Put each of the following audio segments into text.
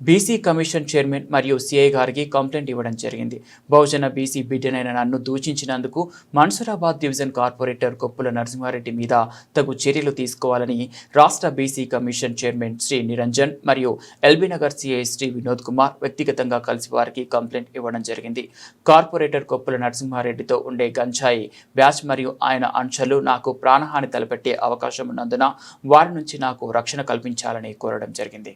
BC commission chairman మరియు CI గారికి complaint ఇవ్వడం జరిగింది. బహుజన బీసీ బిడ్డనైన నన్ను దూషించినందుకు మన్సూరాబాద్ డివిజన్ కార్పొరేటర్ కొప్పుల నరసింహారెడ్డి మీద తగు చర్యలు తీసుకోవాలని రాష్ట్ర BC commission chairman Shri Niranjan మరియు ఎల్బీనగర్ సిఐ శ్రీ వినోద్ కుమార్ వ్యక్తిగతంగా కలిసి వారికి కంప్లైంట్ ఇవ్వడం జరిగింది. కార్పొరేటర్ కొప్పుల నరసింహారెడ్డితో ఉండే గంజాయి బ్యాచ్ మరియు ఆయన అంశాలు నాకు ప్రాణహాని తలపెట్టే అవకాశం ఉన్నందున వారి నుంచి నాకు రక్షణ కల్పించాలని కోరడం జరిగింది.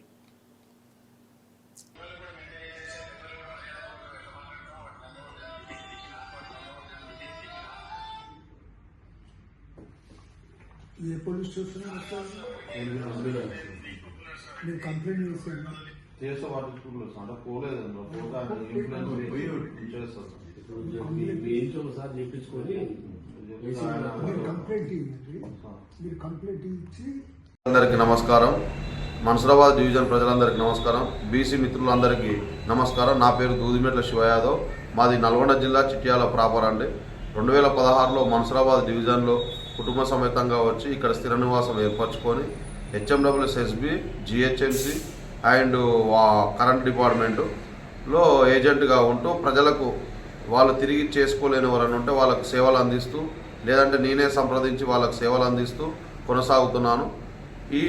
ఏ పోలీస్ స్టేషన్ మీరు కంప్లైంట్ చేశాను చేసే వాటి స్కూల్లో అంటే పోలేదండి. పోతా ఇన్ఫ్లుయెన్స్ చేస్తాను సార్ చెప్పించుకొని మీరు కంప్లైంట్ ఇవ్వండి. మీరు కంప్లైంట్ ఇచ్చి అందరికీ నమస్కారం. మన్సూరాబాద్ డివిజన్ ప్రజలందరికీ నమస్కారం. బీసీ మిత్రులందరికీ నమస్కారం. నా పేరు దూదిమెట్ల శివ యాదవ్ మాది నల్గొండ జిల్లా చిట్యాల ప్రాపర్ అండి. రెండు వేల పదహారులో మన్సూరాబాద్ డివిజన్లో కుటుంబ సమేతంగా వచ్చి ఇక్కడ స్థిర నివాసం ఏర్పరచుకొని హెచ్ఎండబ్ల్యూఎస్ఎస్బి జిహెచ్ఎంసి అండ్ కరెంట్ డిపార్ట్మెంటులో ఏజెంట్గా ఉంటూ ప్రజలకు వాళ్ళు తిరిగి చేసుకోలేని ఎవరైనా ఉంటే వాళ్ళకు సేవలు అందిస్తూ లేదంటే నేనే సంప్రదించి వాళ్ళకు సేవలు అందిస్తూ కొనసాగుతున్నాను. ఈ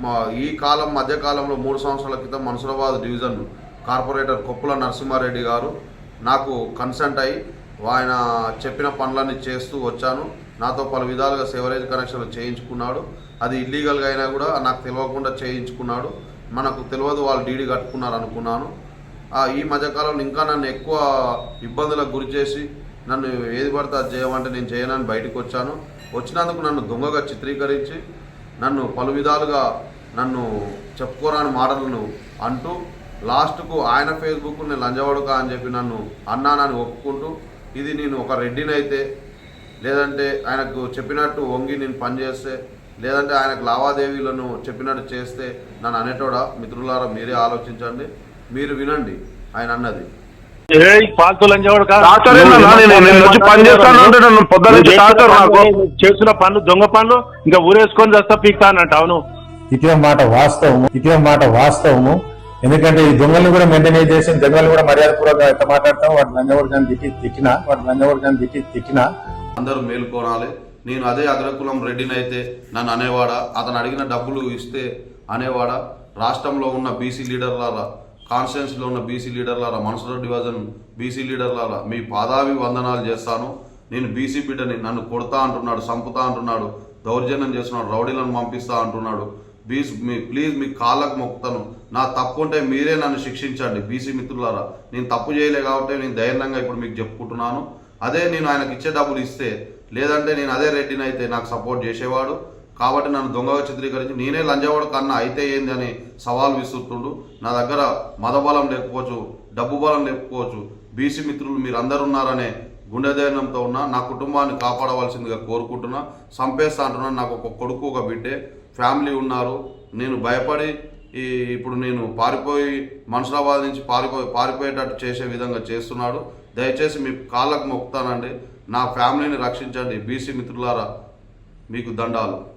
మా ఈ కాలం మధ్యకాలంలో మూడు సంవత్సరాల క్రితం మన్సురాబాద్ డివిజన్ కార్పొరేటర్ కొప్పుల నరసింహారెడ్డి గారు నాకు కన్సెంట్ అయ్యి ఆయన చెప్పిన పనులన్నీ చేస్తూ వచ్చాను. నాతో పలు విధాలుగా సేవరేజ్ కనెక్షన్లు చేయించుకున్నాడు. అది ఇల్లీగల్గా అయినా కూడా నాకు తెలియకుండా చేయించుకున్నాడు. మనకు తెలియదు వాళ్ళు డీడీ కట్టుకున్నారు అనుకున్నాను ఈ మధ్యకాలంలో ఇంకా నన్ను ఎక్కువ ఇబ్బందులకు గురి చేసి నన్ను ఏది పడితే అది చేయమంటే నేను చేయనని బయటకు వచ్చాను. వచ్చినందుకు నన్ను దొంగగా చిత్రీకరించి నన్ను పలు విధాలుగా నన్ను చెప్పుకోరాని మాటలను అంటూ లాస్ట్కు ఆయన ఫేస్బుక్ నేను లంజవాడుక అని చెప్పి నన్ను అన్నానని ఒప్పుకుంటూ ఇది నేను ఒక రెడ్డినైతే లేదంటే ఆయనకు చెప్పినట్టు వంగి నేను పనిచేస్తే లేదంటే ఆయనకు లావాదేవీలను చెప్పినట్టు చేస్తే నన్ను అనేటోడా? మిత్రులారా మీరే ఆలోచించండి. మీరు వినండి ఆయన అన్నది. చేసిన పనులు దొంగ పనులు ఇంకా ఊరేసుకొని చేస్తా పీక్తా అన్నట్టు అవును ఇదే మాట వాస్తవము ఇదే మాట వాస్తవము. ఎందుకంటే ఈ దొంగల్ని కూడా మెయింటైన్ చేసి దొంగలు కూడా మర్యాదపూర్వకంగా ఎంత మాట్లాడతాం? వాటి లంజవర్గాన్ని తిట్టి తిట్టినా వాటి లంజవర్గాన్ని తిట్టి తిట్టినా. అందరూ మేలుకోనాలి నేను అదే అగ్రకులం రెడ్డినైతే నన్ను అనేవాడా? అతను అడిగిన డబ్బులు ఇస్తే అనేవాడా? రాష్ట్రంలో ఉన్న బీసీ లీడర్లారా? కాన్స్టిట్యున్సీలో ఉన్న బీసీ లీడర్లారా? మనసులో డివిజన్ బీసీ లీడర్లారా? మీ పాదావి వందనాలు చేస్తాను. నేను బీసీ బిడ్డని నన్ను కొడతా అంటున్నాడు చంపుతా అంటున్నాడు దౌర్జన్యం చేస్తున్నాడు రౌడీలను పంపిస్తా అంటున్నాడు. బీస్ మీ ప్లీజ్ మీ కాళ్ళకు మొక్కుతాను. నా తప్పు ఉంటే మీరే నన్ను శిక్షించండి. బీసీ మిత్రులారా నేను తప్పు చేయలే కాబట్టి నేను ధైర్యంగా ఇప్పుడు మీకు చెప్పుకుంటున్నాను. అదే నేను ఆయనకి ఇచ్చే డబ్బులు ఇస్తే లేదంటే నేను అదే రెడ్డిని అయితే నాకు సపోర్ట్ చేసేవాడు. కాబట్టి నన్ను దొంగగా చిత్రీకరించి నేనే లంజవాడు కన్నా అయితే ఏంది అని సవాల్ విసురుతుండు. నా దగ్గర మదబలం లేకపోవచ్చు డబ్బు బలం లేకపోవచ్చు. బీసీ మిత్రులు మీరు అందరు ఉన్నారనే గుండె ధైర్యంతో ఉన్నా నా కుటుంబాన్ని కాపాడవలసిందిగా కోరుకుంటున్నా. సంపేస్తా అంటున్నా నాకు ఒక కొడుకు ఒక బిడ్డే. ఫ్యామిలీ ఉన్నారు. నేను భయపడి ఈ ఇప్పుడు నేను పారిపోయి మనుషులాబాద్ నుంచి పారిపోయి పారిపోయేటట్టు చేసే విధంగా చేస్తున్నాడు. దయచేసి మీ కాళ్ళకు మొక్కుతానండి. నా ఫ్యామిలీని రక్షించండి. బీసీ మిత్రులారా మీకు దండాలు.